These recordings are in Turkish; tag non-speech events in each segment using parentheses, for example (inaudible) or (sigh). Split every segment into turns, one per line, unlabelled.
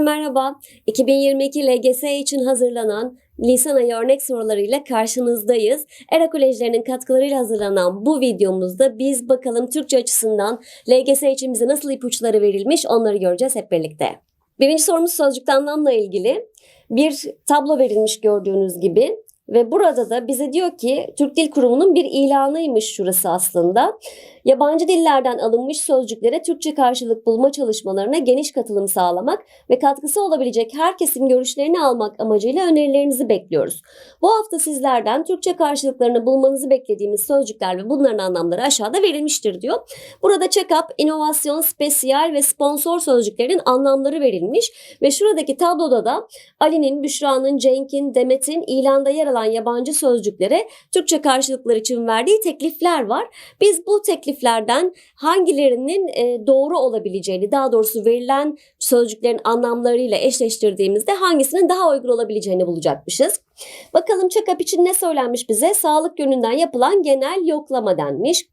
Herkese merhaba. 2022 LGS için hazırlanan lisan ayı örnek sorularıyla karşınızdayız. ERA Kolejlerinin katkılarıyla hazırlanan bu videomuzda biz bakalım Türkçe açısından LGS için bize nasıl ipuçları verilmiş onları göreceğiz hep birlikte. Birinci sorumuz sözcükte anlamla ilgili. Bir tablo verilmiş gördüğünüz gibi. Ve burada da bize diyor ki Türk Dil Kurumu'nun bir ilanıymış şurası aslında. Yabancı dillerden alınmış sözcüklere Türkçe karşılık bulma çalışmalarına geniş katılım sağlamak ve katkısı olabilecek herkesin görüşlerini almak amacıyla önerilerinizi bekliyoruz. Bu hafta sizlerden Türkçe karşılıklarını bulmanızı beklediğimiz sözcükler ve bunların anlamları aşağıda verilmiştir diyor. Burada check-up, inovasyon, spesiyal ve sponsor sözcüklerin anlamları verilmiş ve şuradaki tabloda da Ali'nin, Büşra'nın, Cenk'in, Demet'in ilanda yer alan yabancı sözcüklere Türkçe karşılıklar için verdiği teklifler var. Biz bu tekliflerden hangilerinin e, doğru olabileceğini, daha doğrusu verilen sözcüklerin anlamlarıyla eşleştirdiğimizde hangisinin daha uygun olabileceğini bulacakmışız. Bakalım check-up için ne söylenmiş bize? Sağlık yönünden yapılan genel yoklama denmiş.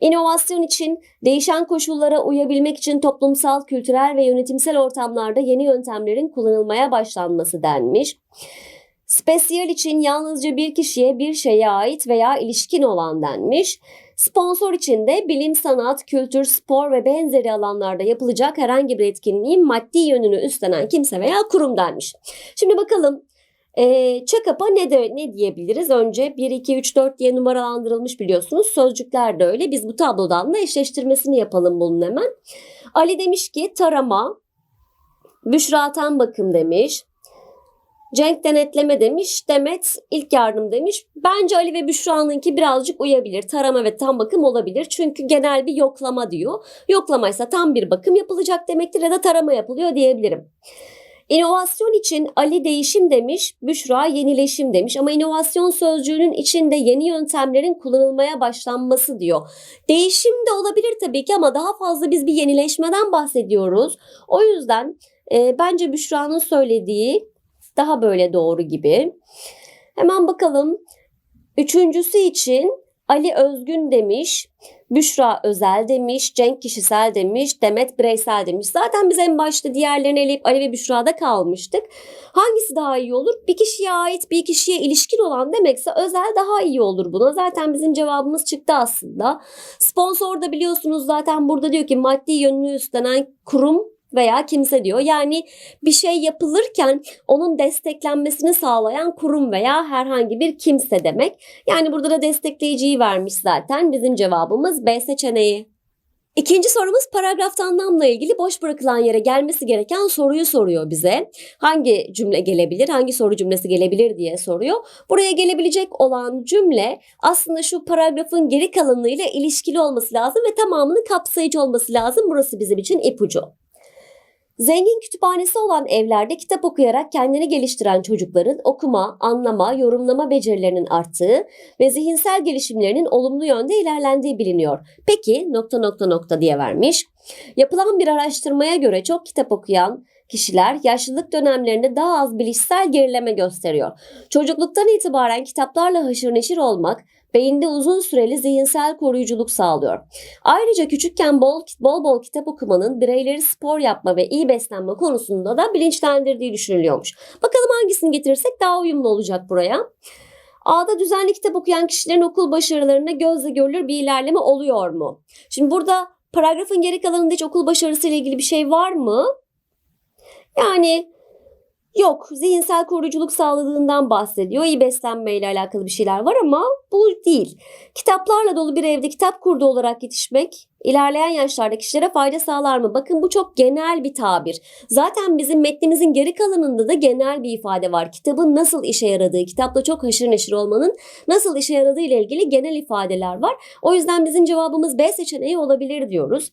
İnovasyon için değişen koşullara uyabilmek için toplumsal, kültürel ve yönetimsel ortamlarda yeni yöntemlerin kullanılmaya başlanması denmiş. Spesiyel için yalnızca bir kişiye bir şeye ait veya ilişkin olan denmiş. Sponsor için de bilim, sanat, kültür, spor ve benzeri alanlarda yapılacak herhangi bir etkinliğin maddi yönünü üstlenen kimse veya kurum denmiş. Şimdi bakalım e, check-up'a ne, de, ne diyebiliriz? Önce 1, 2, 3, 4 diye numaralandırılmış biliyorsunuz. Sözcükler de öyle. Biz bu tablodan da eşleştirmesini yapalım bunun hemen. Ali demiş ki tarama, Büşra bakım demiş. Cenk denetleme demiş. Demet ilk yardım demiş. Bence Ali ve Büşra'nınki birazcık uyabilir. Tarama ve tam bakım olabilir. Çünkü genel bir yoklama diyor. Yoklamaysa tam bir bakım yapılacak demektir ya da tarama yapılıyor diyebilirim. İnovasyon için Ali değişim demiş, Büşra yenileşim demiş ama inovasyon sözcüğünün içinde yeni yöntemlerin kullanılmaya başlanması diyor. Değişim de olabilir tabii ki ama daha fazla biz bir yenileşmeden bahsediyoruz. O yüzden e, bence Büşra'nın söylediği daha böyle doğru gibi. Hemen bakalım. Üçüncüsü için Ali Özgün demiş, Büşra özel demiş, Cenk kişisel demiş, Demet bireysel demiş. Zaten biz en başta diğerlerini eleyip Ali ve Büşra'da kalmıştık. Hangisi daha iyi olur? Bir kişiye ait bir kişiye ilişkin olan demekse özel daha iyi olur buna. Zaten bizim cevabımız çıktı aslında. Sponsor da biliyorsunuz zaten burada diyor ki maddi yönünü üstlenen kurum veya kimse diyor. Yani bir şey yapılırken onun desteklenmesini sağlayan kurum veya herhangi bir kimse demek. Yani burada da destekleyiciyi vermiş zaten. Bizim cevabımız B seçeneği. İkinci sorumuz paragrafta anlamla ilgili boş bırakılan yere gelmesi gereken soruyu soruyor bize. Hangi cümle gelebilir, hangi soru cümlesi gelebilir diye soruyor. Buraya gelebilecek olan cümle aslında şu paragrafın geri kalanıyla ilişkili olması lazım ve tamamını kapsayıcı olması lazım. Burası bizim için ipucu. Zengin kütüphanesi olan evlerde kitap okuyarak kendini geliştiren çocukların okuma, anlama, yorumlama becerilerinin arttığı ve zihinsel gelişimlerinin olumlu yönde ilerlendiği biliniyor. Peki nokta nokta nokta diye vermiş. Yapılan bir araştırmaya göre çok kitap okuyan kişiler yaşlılık dönemlerinde daha az bilişsel gerileme gösteriyor. Çocukluktan itibaren kitaplarla haşır neşir olmak beyinde uzun süreli zihinsel koruyuculuk sağlıyor. Ayrıca küçükken bol bol, bol kitap okumanın bireyleri spor yapma ve iyi beslenme konusunda da bilinçlendirdiği düşünülüyormuş. Bakalım hangisini getirirsek daha uyumlu olacak buraya. A'da düzenli kitap okuyan kişilerin okul başarılarında gözle görülür bir ilerleme oluyor mu? Şimdi burada paragrafın geri kalanında hiç okul başarısı ile ilgili bir şey var mı? Yani Yok, zihinsel koruyuculuk sağladığından bahsediyor. İyi beslenmeyle alakalı bir şeyler var ama bu değil. Kitaplarla dolu bir evde kitap kurdu olarak yetişmek ilerleyen yaşlarda kişilere fayda sağlar mı? Bakın bu çok genel bir tabir. Zaten bizim metnimizin geri kalanında da genel bir ifade var. Kitabın nasıl işe yaradığı, kitapla çok haşır neşir olmanın nasıl işe yaradığı ile ilgili genel ifadeler var. O yüzden bizim cevabımız B seçeneği olabilir diyoruz.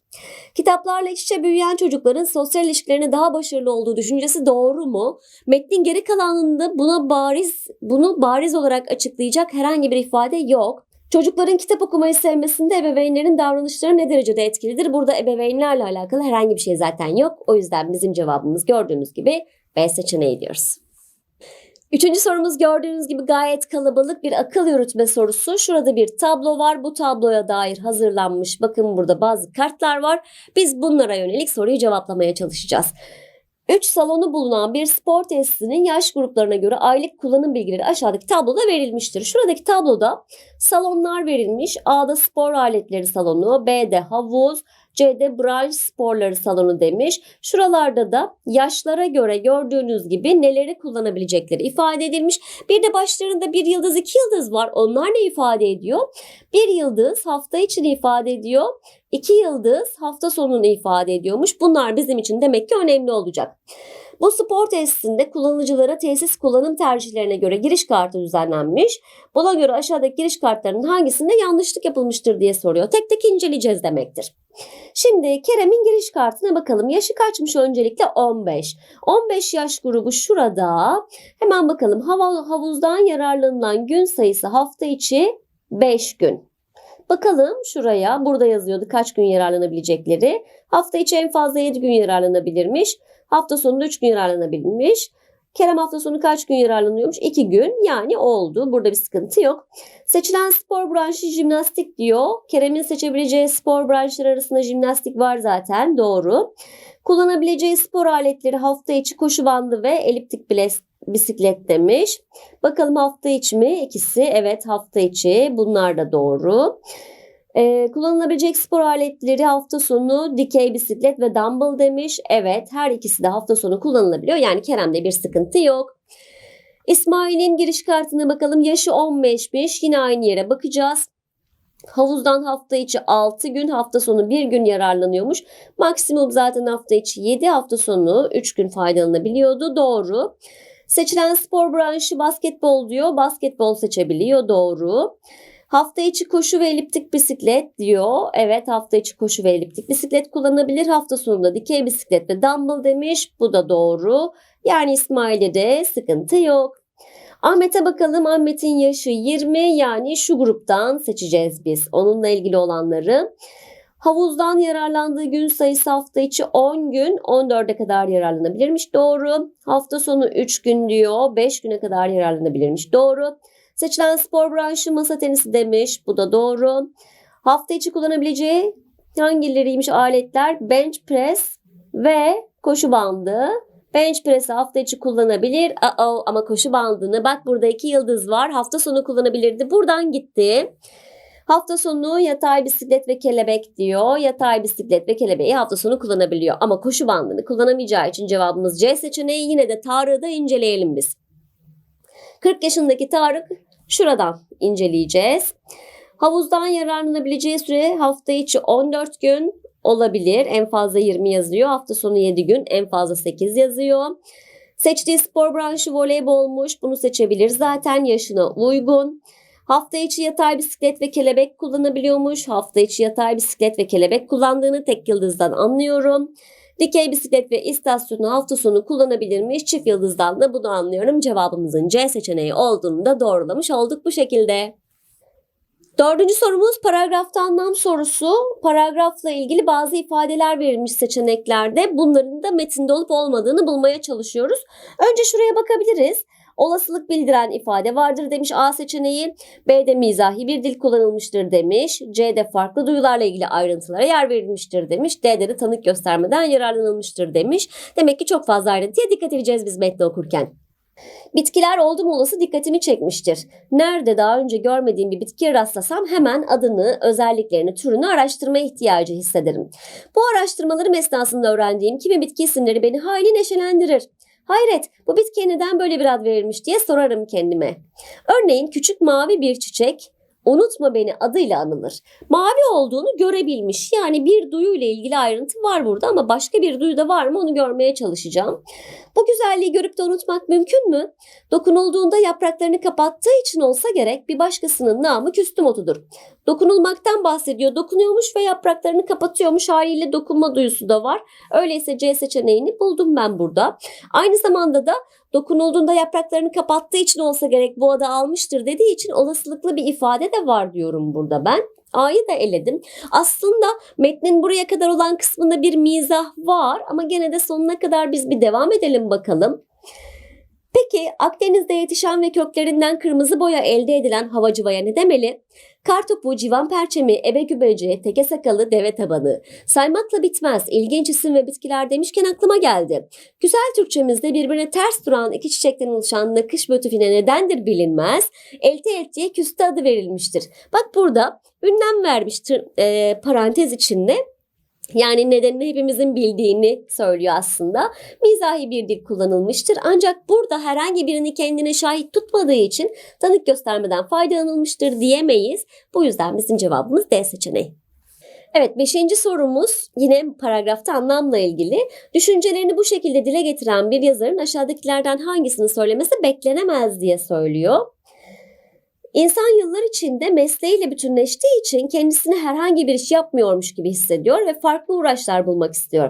Kitaplarla iç içe büyüyen çocukların sosyal ilişkilerine daha başarılı olduğu düşüncesi doğru mu? Metnin geri kalanında buna bariz bunu bariz olarak açıklayacak herhangi bir ifade yok. Çocukların kitap okumayı sevmesinde ebeveynlerin davranışları ne derecede etkilidir? Burada ebeveynlerle alakalı herhangi bir şey zaten yok. O yüzden bizim cevabımız gördüğünüz gibi B seçeneği diyoruz. Üçüncü sorumuz gördüğünüz gibi gayet kalabalık bir akıl yürütme sorusu. Şurada bir tablo var. Bu tabloya dair hazırlanmış bakın burada bazı kartlar var. Biz bunlara yönelik soruyu cevaplamaya çalışacağız. 3 salonu bulunan bir spor tesisinin yaş gruplarına göre aylık kullanım bilgileri aşağıdaki tabloda verilmiştir. Şuradaki tabloda salonlar verilmiş. A'da spor aletleri salonu, B'de havuz, C'de branş sporları salonu demiş. Şuralarda da yaşlara göre gördüğünüz gibi neleri kullanabilecekleri ifade edilmiş. Bir de başlarında bir yıldız iki yıldız var. Onlar ne ifade ediyor? Bir yıldız hafta için ifade ediyor. İki yıldız hafta sonunu ifade ediyormuş. Bunlar bizim için demek ki önemli olacak. Bu spor tesisinde kullanıcılara tesis kullanım tercihlerine göre giriş kartı düzenlenmiş. Buna göre aşağıdaki giriş kartlarının hangisinde yanlışlık yapılmıştır diye soruyor. Tek tek inceleyeceğiz demektir. Şimdi Kerem'in giriş kartına bakalım. Yaşı kaçmış öncelikle 15. 15 yaş grubu şurada. Hemen bakalım havuzdan yararlanılan gün sayısı hafta içi 5 gün. Bakalım şuraya burada yazıyordu kaç gün yararlanabilecekleri. Hafta içi en fazla 7 gün yararlanabilirmiş. Hafta sonunda 3 gün yararlanabilmiş. Kerem hafta sonu kaç gün yararlanıyormuş? 2 gün yani oldu. Burada bir sıkıntı yok. Seçilen spor branşı jimnastik diyor. Kerem'in seçebileceği spor branşları arasında jimnastik var zaten doğru. Kullanabileceği spor aletleri hafta içi koşu bandı ve eliptik bisiklet demiş. Bakalım hafta içi mi? İkisi evet hafta içi. Bunlar da doğru. Ee, kullanılabilecek spor aletleri hafta sonu dikey bisiklet ve dumbbell demiş. Evet her ikisi de hafta sonu kullanılabiliyor. Yani Kerem'de bir sıkıntı yok. İsmail'in giriş kartına bakalım. Yaşı 15'miş. Yine aynı yere bakacağız. Havuzdan hafta içi 6 gün, hafta sonu 1 gün yararlanıyormuş. Maksimum zaten hafta içi 7, hafta sonu 3 gün faydalanabiliyordu. Doğru. Seçilen spor branşı basketbol diyor. Basketbol seçebiliyor. Doğru. Hafta içi koşu ve eliptik bisiklet diyor. Evet hafta içi koşu ve eliptik bisiklet kullanabilir. Hafta sonunda dikey bisiklet ve dumbbell demiş. Bu da doğru. Yani İsmail'de de sıkıntı yok. Ahmet'e bakalım. Ahmet'in yaşı 20 yani şu gruptan seçeceğiz biz. Onunla ilgili olanları. Havuzdan yararlandığı gün sayısı hafta içi 10 gün 14'e kadar yararlanabilirmiş. Doğru. Hafta sonu 3 gün diyor. 5 güne kadar yararlanabilirmiş. Doğru. Seçilen spor branşı masa tenisi demiş. Bu da doğru. Hafta içi kullanabileceği hangileriymiş aletler? Bench press ve koşu bandı. Bench press'i hafta içi kullanabilir. Aa, ama koşu bandını bak burada iki yıldız var. Hafta sonu kullanabilirdi. Buradan gitti. Hafta sonu yatay bisiklet ve kelebek diyor. Yatay bisiklet ve kelebeği hafta sonu kullanabiliyor. Ama koşu bandını kullanamayacağı için cevabımız C seçeneği. Yine de Tarık'ı da inceleyelim biz. 40 yaşındaki Tarık şuradan inceleyeceğiz. Havuzdan yararlanabileceği süre hafta içi 14 gün olabilir. En fazla 20 yazıyor. Hafta sonu 7 gün. En fazla 8 yazıyor. Seçtiği spor branşı voleybolmuş. Bunu seçebilir zaten yaşına uygun. Hafta içi yatay bisiklet ve kelebek kullanabiliyormuş. Hafta içi yatay bisiklet ve kelebek kullandığını tek yıldızdan anlıyorum. Dikey bisiklet ve istasyonu hafta sonu kullanabilirmiş. Çift yıldızdan da bunu anlıyorum. Cevabımızın C seçeneği olduğunu da doğrulamış olduk bu şekilde. Dördüncü sorumuz paragrafta anlam sorusu. Paragrafla ilgili bazı ifadeler verilmiş seçeneklerde. Bunların da metinde olup olmadığını bulmaya çalışıyoruz. Önce şuraya bakabiliriz. Olasılık bildiren ifade vardır demiş A seçeneği. B'de mizahi bir dil kullanılmıştır demiş. C'de farklı duyularla ilgili ayrıntılara yer verilmiştir demiş. D'de de tanık göstermeden yararlanılmıştır demiş. Demek ki çok fazla ayrıntıya dikkat edeceğiz biz metni okurken. Bitkiler oldum olası dikkatimi çekmiştir. Nerede daha önce görmediğim bir bitkiye rastlasam hemen adını, özelliklerini, türünü araştırma ihtiyacı hissederim. Bu araştırmalarım esnasında öğrendiğim kimi bitki isimleri beni hayli neşelendirir. Hayret, bu bitkiye neden böyle bir ad verilmiş diye sorarım kendime. Örneğin küçük mavi bir çiçek, unutma beni adıyla anılır. Mavi olduğunu görebilmiş. Yani bir duyuyla ilgili ayrıntı var burada ama başka bir duyu da var mı onu görmeye çalışacağım. Bu güzelliği görüp de unutmak mümkün mü? Dokunulduğunda yapraklarını kapattığı için olsa gerek bir başkasının namı küstüm otudur. Dokunulmaktan bahsediyor. Dokunuyormuş ve yapraklarını kapatıyormuş haliyle dokunma duyusu da var. Öyleyse C seçeneğini buldum ben burada. Aynı zamanda da dokunulduğunda yapraklarını kapattığı için olsa gerek bu adı almıştır dediği için olasılıklı bir ifade de var diyorum burada ben. A'yı da eledim. Aslında metnin buraya kadar olan kısmında bir mizah var ama gene de sonuna kadar biz bir devam edelim bakalım. Peki Akdeniz'de yetişen ve köklerinden kırmızı boya elde edilen havacıvaya ne demeli? Kartopu, civan perçemi, ebe gübeci, teke sakalı, deve tabanı. Saymakla bitmez. İlginç isim ve bitkiler demişken aklıma geldi. Güzel Türkçemizde birbirine ters duran iki çiçekten oluşan nakış motifine nedendir bilinmez. Elti eltiye küste adı verilmiştir. Bak burada ünlem vermiştir e, parantez içinde. Yani nedenini hepimizin bildiğini söylüyor aslında. Mizahi bir dil kullanılmıştır. Ancak burada herhangi birini kendine şahit tutmadığı için tanık göstermeden faydalanılmıştır diyemeyiz. Bu yüzden bizim cevabımız D seçeneği. Evet beşinci sorumuz yine paragrafta anlamla ilgili. Düşüncelerini bu şekilde dile getiren bir yazarın aşağıdakilerden hangisini söylemesi beklenemez diye söylüyor. İnsan yıllar içinde mesleğiyle bütünleştiği için kendisini herhangi bir iş yapmıyormuş gibi hissediyor ve farklı uğraşlar bulmak istiyor.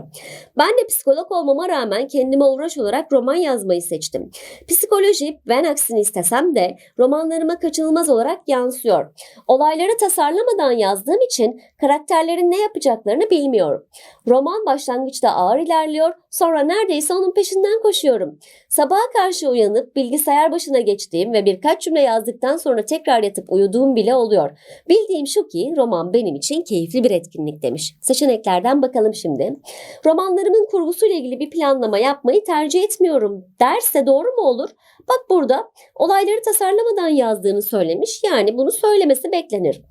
Ben de psikolog olmama rağmen kendime uğraş olarak roman yazmayı seçtim. Psikoloji ben aksini istesem de romanlarıma kaçınılmaz olarak yansıyor. Olayları tasarlamadan yazdığım için karakterlerin ne yapacaklarını bilmiyorum. Roman başlangıçta ağır ilerliyor, sonra neredeyse onun peşinden koşuyorum. Sabaha karşı uyanıp bilgisayar başına geçtiğim ve birkaç cümle yazdıktan sonra tekrar yatıp uyuduğum bile oluyor. Bildiğim şu ki roman benim için keyifli bir etkinlik demiş. Seçeneklerden bakalım şimdi. Romanlarımın kurgusuyla ilgili bir planlama yapmayı tercih etmiyorum derse doğru mu olur? Bak burada olayları tasarlamadan yazdığını söylemiş. Yani bunu söylemesi beklenir.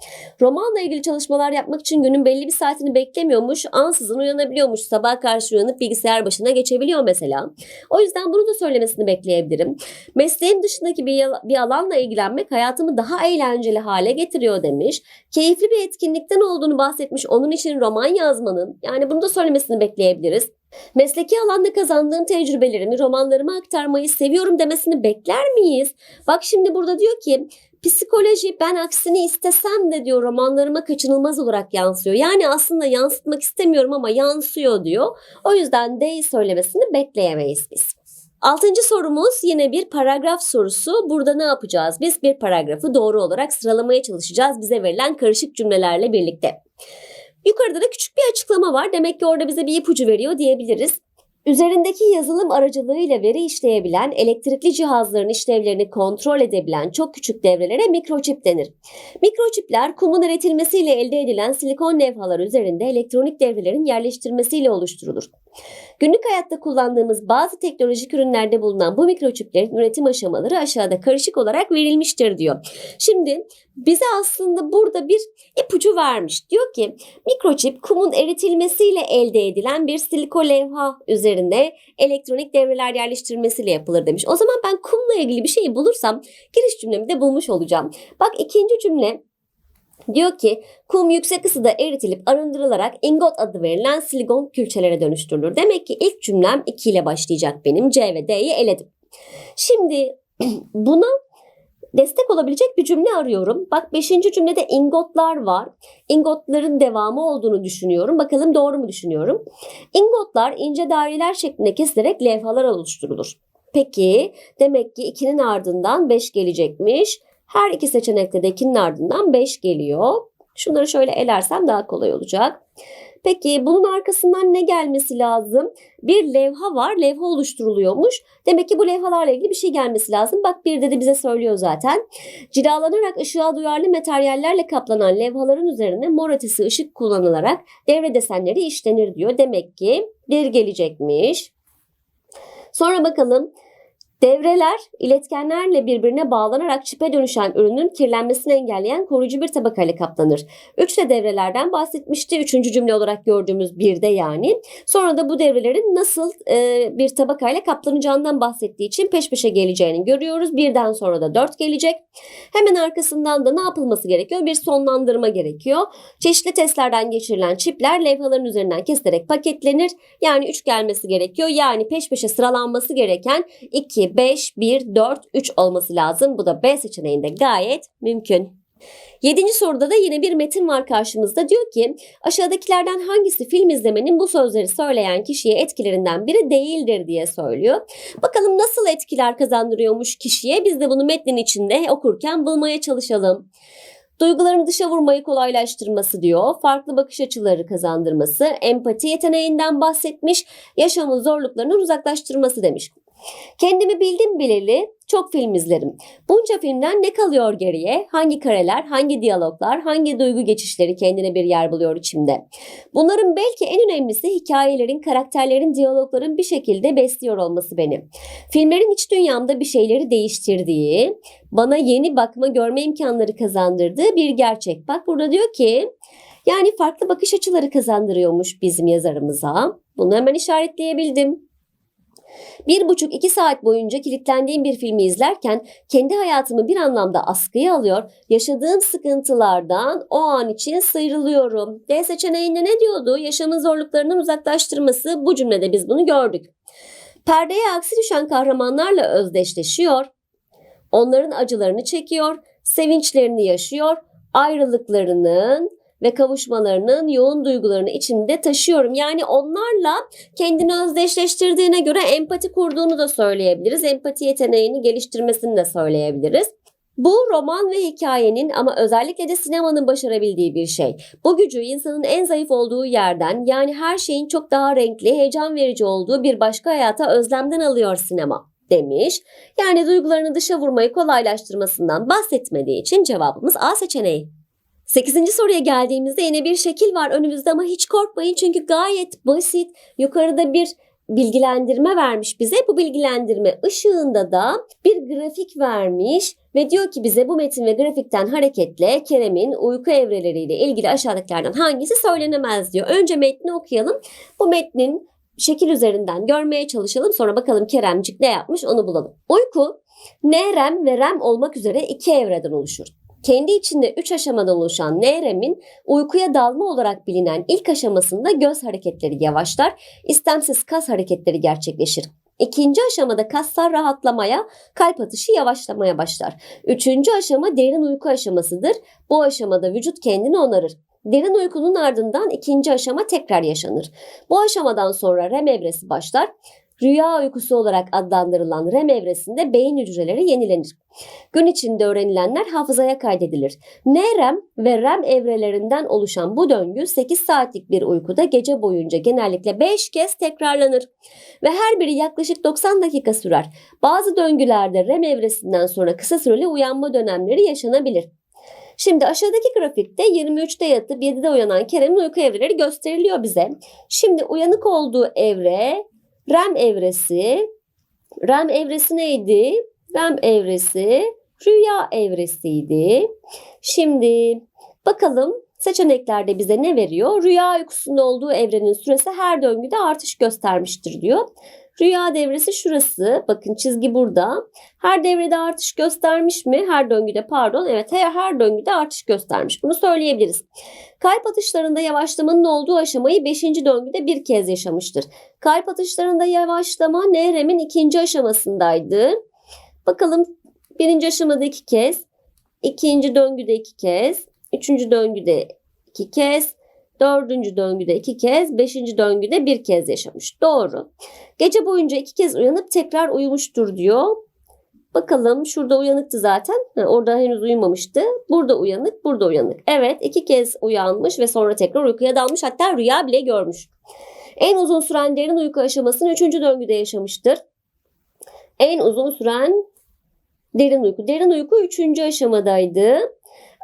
Romanla ilgili çalışmalar yapmak için günün belli bir saatini beklemiyormuş. Ansızın uyanabiliyormuş. Sabah karşı uyanıp bilgisayar başına geçebiliyor mesela. O yüzden bunu da söylemesini bekleyebilirim. Mesleğim dışındaki bir, bir alanla ilgilenmek hayatımı daha eğlenceli hale getiriyor demiş. Keyifli bir etkinlikten olduğunu bahsetmiş. Onun için roman yazmanın yani bunu da söylemesini bekleyebiliriz. Mesleki alanda kazandığım tecrübelerimi romanlarıma aktarmayı seviyorum demesini bekler miyiz? Bak şimdi burada diyor ki psikoloji ben aksini istesem de diyor romanlarıma kaçınılmaz olarak yansıyor. Yani aslında yansıtmak istemiyorum ama yansıyor diyor. O yüzden D'yi söylemesini bekleyemeyiz biz. Altıncı sorumuz yine bir paragraf sorusu. Burada ne yapacağız? Biz bir paragrafı doğru olarak sıralamaya çalışacağız bize verilen karışık cümlelerle birlikte. Yukarıda da küçük bir açıklama var. Demek ki orada bize bir ipucu veriyor diyebiliriz. Üzerindeki yazılım aracılığıyla veri işleyebilen, elektrikli cihazların işlevlerini kontrol edebilen çok küçük devrelere mikroçip denir. Mikroçipler kumun eritilmesiyle elde edilen silikon levhalar üzerinde elektronik devrelerin yerleştirmesiyle oluşturulur. Günlük hayatta kullandığımız bazı teknolojik ürünlerde bulunan bu mikroçiplerin üretim aşamaları aşağıda karışık olarak verilmiştir diyor. Şimdi bize aslında burada bir ipucu vermiş. Diyor ki mikroçip kumun eritilmesiyle elde edilen bir silikon levha üzerinde elektronik devreler yerleştirilmesiyle yapılır demiş. O zaman ben kumla ilgili bir şeyi bulursam giriş cümlemi de bulmuş olacağım. Bak ikinci cümle Diyor ki kum yüksek ısıda eritilip arındırılarak ingot adı verilen silikon külçelere dönüştürülür. Demek ki ilk cümlem 2 ile başlayacak benim. C ve D'yi eledim. Şimdi (clears throat) buna destek olabilecek bir cümle arıyorum. Bak 5. cümlede ingotlar var. Ingotların devamı olduğunu düşünüyorum. Bakalım doğru mu düşünüyorum? Ingotlar ince daireler şeklinde kesilerek levhalar oluşturulur. Peki demek ki 2'nin ardından 5 gelecekmiş. Her iki seçenekte de 2'nin ardından 5 geliyor. Şunları şöyle elersem daha kolay olacak. Peki bunun arkasından ne gelmesi lazım? Bir levha var. Levha oluşturuluyormuş. Demek ki bu levhalarla ilgili bir şey gelmesi lazım. Bak bir de, de bize söylüyor zaten. Cilalanarak ışığa duyarlı materyallerle kaplanan levhaların üzerine mor ötesi ışık kullanılarak devre desenleri işlenir diyor. Demek ki bir gelecekmiş. Sonra bakalım Devreler iletkenlerle birbirine bağlanarak çipe dönüşen ürünün kirlenmesini engelleyen koruyucu bir tabakayla kaplanır. Üç de devrelerden bahsetmişti. Üçüncü cümle olarak gördüğümüz bir de yani. Sonra da bu devrelerin nasıl e, bir tabakayla kaplanacağından bahsettiği için peş peşe geleceğini görüyoruz. Birden sonra da dört gelecek. Hemen arkasından da ne yapılması gerekiyor? Bir sonlandırma gerekiyor. Çeşitli testlerden geçirilen çipler levhaların üzerinden kesilerek paketlenir. Yani üç gelmesi gerekiyor. Yani peş peşe sıralanması gereken 2, 5, 1, 4, 3 olması lazım. Bu da B seçeneğinde gayet mümkün. Yedinci soruda da yine bir metin var karşımızda. Diyor ki aşağıdakilerden hangisi film izlemenin bu sözleri söyleyen kişiye etkilerinden biri değildir diye söylüyor. Bakalım nasıl etkiler kazandırıyormuş kişiye. Biz de bunu metnin içinde okurken bulmaya çalışalım. Duygularını dışa vurmayı kolaylaştırması diyor. Farklı bakış açıları kazandırması, empati yeteneğinden bahsetmiş, yaşamın zorluklarından uzaklaştırması demiş. Kendimi bildim bileli çok film izlerim. Bunca filmden ne kalıyor geriye? Hangi kareler, hangi diyaloglar, hangi duygu geçişleri kendine bir yer buluyor içimde? Bunların belki en önemlisi hikayelerin, karakterlerin, diyalogların bir şekilde besliyor olması beni. Filmlerin iç dünyamda bir şeyleri değiştirdiği, bana yeni bakma, görme imkanları kazandırdığı bir gerçek. Bak burada diyor ki yani farklı bakış açıları kazandırıyormuş bizim yazarımıza. Bunu hemen işaretleyebildim. Bir buçuk iki saat boyunca kilitlendiğim bir filmi izlerken kendi hayatımı bir anlamda askıya alıyor, yaşadığım sıkıntılardan o an için sıyrılıyorum. D seçeneğinde ne diyordu? Yaşamın zorluklarından uzaklaştırması bu cümlede biz bunu gördük. Perdeye aksi düşen kahramanlarla özdeşleşiyor, onların acılarını çekiyor, sevinçlerini yaşıyor, ayrılıklarının ve kavuşmalarının yoğun duygularını içinde taşıyorum. Yani onlarla kendini özdeşleştirdiğine göre empati kurduğunu da söyleyebiliriz. Empati yeteneğini geliştirmesini de söyleyebiliriz. Bu roman ve hikayenin ama özellikle de sinemanın başarabildiği bir şey. Bu gücü insanın en zayıf olduğu yerden yani her şeyin çok daha renkli, heyecan verici olduğu bir başka hayata özlemden alıyor sinema demiş. Yani duygularını dışa vurmayı kolaylaştırmasından bahsetmediği için cevabımız A seçeneği. Sekizinci soruya geldiğimizde yine bir şekil var önümüzde ama hiç korkmayın çünkü gayet basit. Yukarıda bir bilgilendirme vermiş bize. Bu bilgilendirme ışığında da bir grafik vermiş ve diyor ki bize bu metin ve grafikten hareketle Kerem'in uyku evreleriyle ilgili aşağıdakilerden hangisi söylenemez diyor. Önce metni okuyalım. Bu metnin şekil üzerinden görmeye çalışalım. Sonra bakalım Keremcik ne yapmış onu bulalım. Uyku NREM ve REM olmak üzere iki evreden oluşur. Kendi içinde 3 aşamadan oluşan NREM'in uykuya dalma olarak bilinen ilk aşamasında göz hareketleri yavaşlar, istemsiz kas hareketleri gerçekleşir. İkinci aşamada kaslar rahatlamaya, kalp atışı yavaşlamaya başlar. Üçüncü aşama derin uyku aşamasıdır. Bu aşamada vücut kendini onarır. Derin uykunun ardından ikinci aşama tekrar yaşanır. Bu aşamadan sonra REM evresi başlar. Rüya uykusu olarak adlandırılan REM evresinde beyin hücreleri yenilenir. Gün içinde öğrenilenler hafızaya kaydedilir. NREM ve REM evrelerinden oluşan bu döngü 8 saatlik bir uykuda gece boyunca genellikle 5 kez tekrarlanır ve her biri yaklaşık 90 dakika sürer. Bazı döngülerde REM evresinden sonra kısa süreli uyanma dönemleri yaşanabilir. Şimdi aşağıdaki grafikte 23'te yatıp 7'de uyanan Kerem'in uyku evreleri gösteriliyor bize. Şimdi uyanık olduğu evre REM evresi. REM evresi neydi? REM evresi rüya evresiydi. Şimdi bakalım seçeneklerde bize ne veriyor? Rüya uykusunda olduğu evrenin süresi her döngüde artış göstermiştir diyor. Rüya devresi şurası. Bakın çizgi burada. Her devrede artış göstermiş mi? Her döngüde pardon. Evet her, her döngüde artış göstermiş. Bunu söyleyebiliriz. Kalp atışlarında yavaşlamanın olduğu aşamayı 5. döngüde bir kez yaşamıştır. Kalp atışlarında yavaşlama NREM'in ikinci aşamasındaydı. Bakalım birinci aşamada iki kez, ikinci döngüde iki kez, üçüncü döngüde iki kez, dördüncü döngüde iki kez, beşinci döngüde bir kez yaşamış. Doğru. Gece boyunca iki kez uyanıp tekrar uyumuştur diyor. Bakalım şurada uyanıktı zaten. Ha, orada henüz uyumamıştı. Burada uyanık, burada uyanık. Evet iki kez uyanmış ve sonra tekrar uykuya dalmış. Hatta rüya bile görmüş. En uzun süren derin uyku aşamasını üçüncü döngüde yaşamıştır. En uzun süren derin uyku. Derin uyku üçüncü aşamadaydı.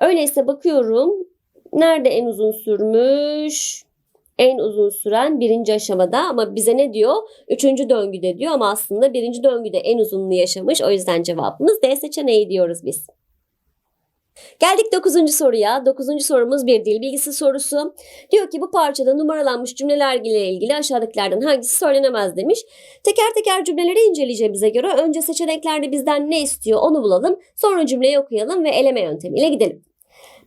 Öyleyse bakıyorum. Nerede en uzun sürmüş? En uzun süren birinci aşamada ama bize ne diyor? Üçüncü döngüde diyor ama aslında birinci döngüde en uzunluğu yaşamış. O yüzden cevabımız D seçeneği diyoruz biz. Geldik 9. soruya. 9. sorumuz bir dil bilgisi sorusu. Diyor ki bu parçada numaralanmış cümleler ile ilgili aşağıdakilerden hangisi söylenemez demiş. Teker teker cümleleri inceleyeceğimize göre önce seçeneklerde bizden ne istiyor onu bulalım. Sonra cümleyi okuyalım ve eleme yöntemiyle gidelim.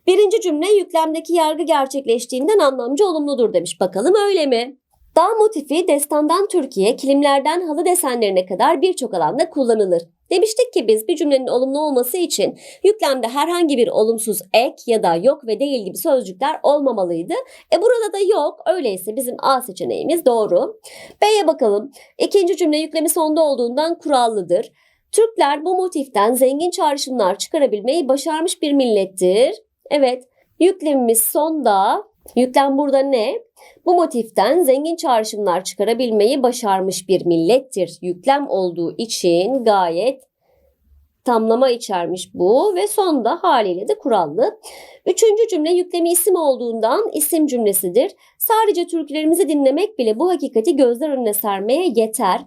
Birinci cümle yüklemdeki yargı gerçekleştiğinden anlamcı olumludur demiş. Bakalım öyle mi? Dağ motifi destandan Türkiye, kilimlerden halı desenlerine kadar birçok alanda kullanılır. Demiştik ki biz bir cümlenin olumlu olması için yüklemde herhangi bir olumsuz ek ya da yok ve değil gibi sözcükler olmamalıydı. E burada da yok. Öyleyse bizim A seçeneğimiz doğru. B'ye bakalım. İkinci cümle yüklemi sonda olduğundan kurallıdır. Türkler bu motiften zengin çağrışımlar çıkarabilmeyi başarmış bir millettir. Evet, yüklemimiz sonda Yüklem burada ne? Bu motiften zengin çağrışımlar çıkarabilmeyi başarmış bir millettir. Yüklem olduğu için gayet tamlama içermiş bu ve sonda haliyle de kurallı. Üçüncü cümle yüklemi isim olduğundan isim cümlesidir. Sadece türkülerimizi dinlemek bile bu hakikati gözler önüne sermeye yeter.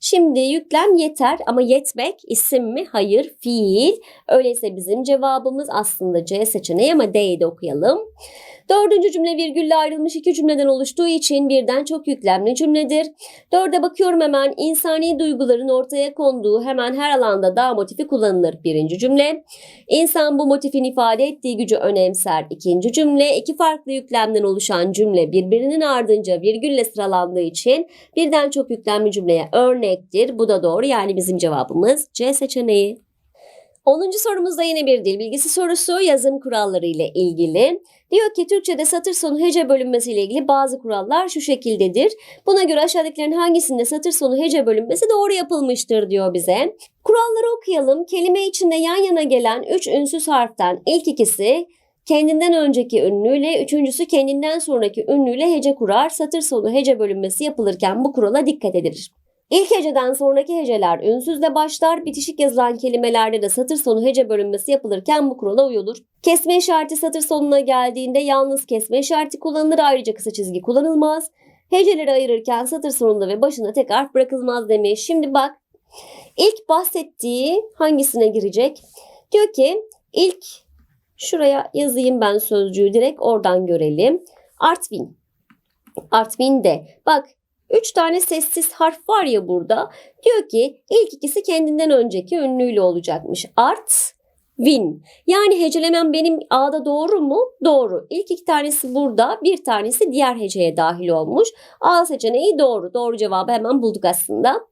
Şimdi yüklem yeter ama yetmek isim mi? Hayır fiil. Öyleyse bizim cevabımız aslında C seçeneği ama D'yi de okuyalım. Dördüncü cümle virgülle ayrılmış iki cümleden oluştuğu için birden çok yüklemli cümledir. Dörde bakıyorum hemen insani duyguların ortaya konduğu hemen her alanda da motifi kullanılır. Birinci cümle. İnsan bu motifin ifade ettiği gücü önemser. İkinci cümle. iki farklı yüklemden oluşan cümle birbirinin ardınca virgülle sıralandığı için birden çok yüklemli cümleye örnektir. Bu da doğru yani bizim cevabımız C seçeneği. 10. sorumuzda yine bir dil bilgisi sorusu yazım kuralları ile ilgili. Diyor ki Türkçe'de satır sonu hece bölünmesi ile ilgili bazı kurallar şu şekildedir. Buna göre aşağıdakilerin hangisinde satır sonu hece bölünmesi doğru yapılmıştır diyor bize. Kuralları okuyalım. Kelime içinde yan yana gelen 3 ünsüz harften ilk ikisi kendinden önceki ünlüyle, üçüncüsü kendinden sonraki ünlüyle hece kurar. Satır sonu hece bölünmesi yapılırken bu kurala dikkat edilir. İlk heceden sonraki heceler ünsüzle başlar. Bitişik yazılan kelimelerde de satır sonu hece bölünmesi yapılırken bu kurala uyulur. Kesme işareti satır sonuna geldiğinde yalnız kesme işareti kullanılır. Ayrıca kısa çizgi kullanılmaz. Heceleri ayırırken satır sonunda ve başına tek harf bırakılmaz demiş. Şimdi bak ilk bahsettiği hangisine girecek? Diyor ki ilk şuraya yazayım ben sözcüğü direkt oradan görelim. Artvin. Artvin'de. Bak Üç tane sessiz harf var ya burada. Diyor ki ilk ikisi kendinden önceki ünlüyle olacakmış. Art, win. Yani hecelemem benim A'da doğru mu? Doğru. İlk iki tanesi burada, bir tanesi diğer heceye dahil olmuş. A seçeneği doğru. Doğru cevabı hemen bulduk aslında.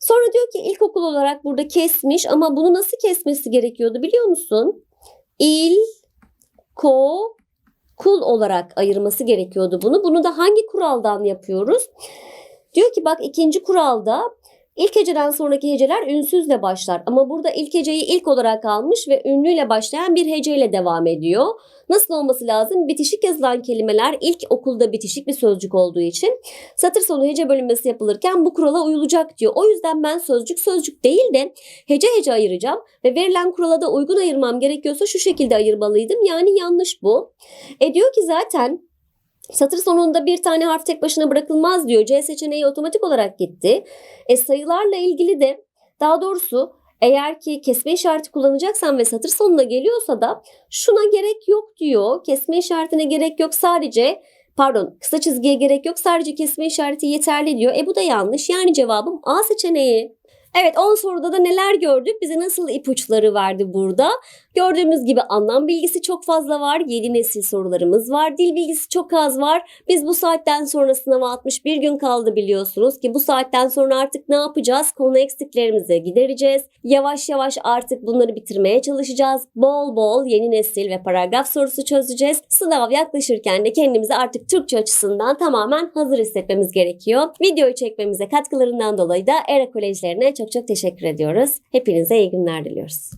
Sonra diyor ki ilkokul olarak burada kesmiş ama bunu nasıl kesmesi gerekiyordu biliyor musun? İl, ko, kul olarak ayırması gerekiyordu bunu. Bunu da hangi kuraldan yapıyoruz? Diyor ki bak ikinci kuralda ilk heceden sonraki heceler ünsüzle başlar. Ama burada ilk heceyi ilk olarak almış ve ünlüyle başlayan bir heceyle devam ediyor. Nasıl olması lazım? Bitişik yazılan kelimeler ilk okulda bitişik bir sözcük olduğu için satır sonu hece bölünmesi yapılırken bu kurala uyulacak diyor. O yüzden ben sözcük sözcük değil de hece hece ayıracağım ve verilen kurala da uygun ayırmam gerekiyorsa şu şekilde ayırmalıydım. Yani yanlış bu. E diyor ki zaten Satır sonunda bir tane harf tek başına bırakılmaz diyor. C seçeneği otomatik olarak gitti. E sayılarla ilgili de daha doğrusu eğer ki kesme işareti kullanacaksan ve satır sonuna geliyorsa da şuna gerek yok diyor. Kesme işaretine gerek yok sadece pardon kısa çizgiye gerek yok sadece kesme işareti yeterli diyor. E bu da yanlış yani cevabım A seçeneği. Evet 10 soruda da neler gördük? Bize nasıl ipuçları verdi burada? Gördüğümüz gibi anlam bilgisi çok fazla var. Yeni nesil sorularımız var. Dil bilgisi çok az var. Biz bu saatten sonra sınava 61 gün kaldı biliyorsunuz ki bu saatten sonra artık ne yapacağız? Konu eksiklerimizi gidereceğiz. Yavaş yavaş artık bunları bitirmeye çalışacağız. Bol bol yeni nesil ve paragraf sorusu çözeceğiz. Sınav yaklaşırken de kendimizi artık Türkçe açısından tamamen hazır hissetmemiz gerekiyor. Videoyu çekmemize katkılarından dolayı da ERA Kolejlerine çok çok teşekkür ediyoruz. Hepinize iyi günler diliyoruz.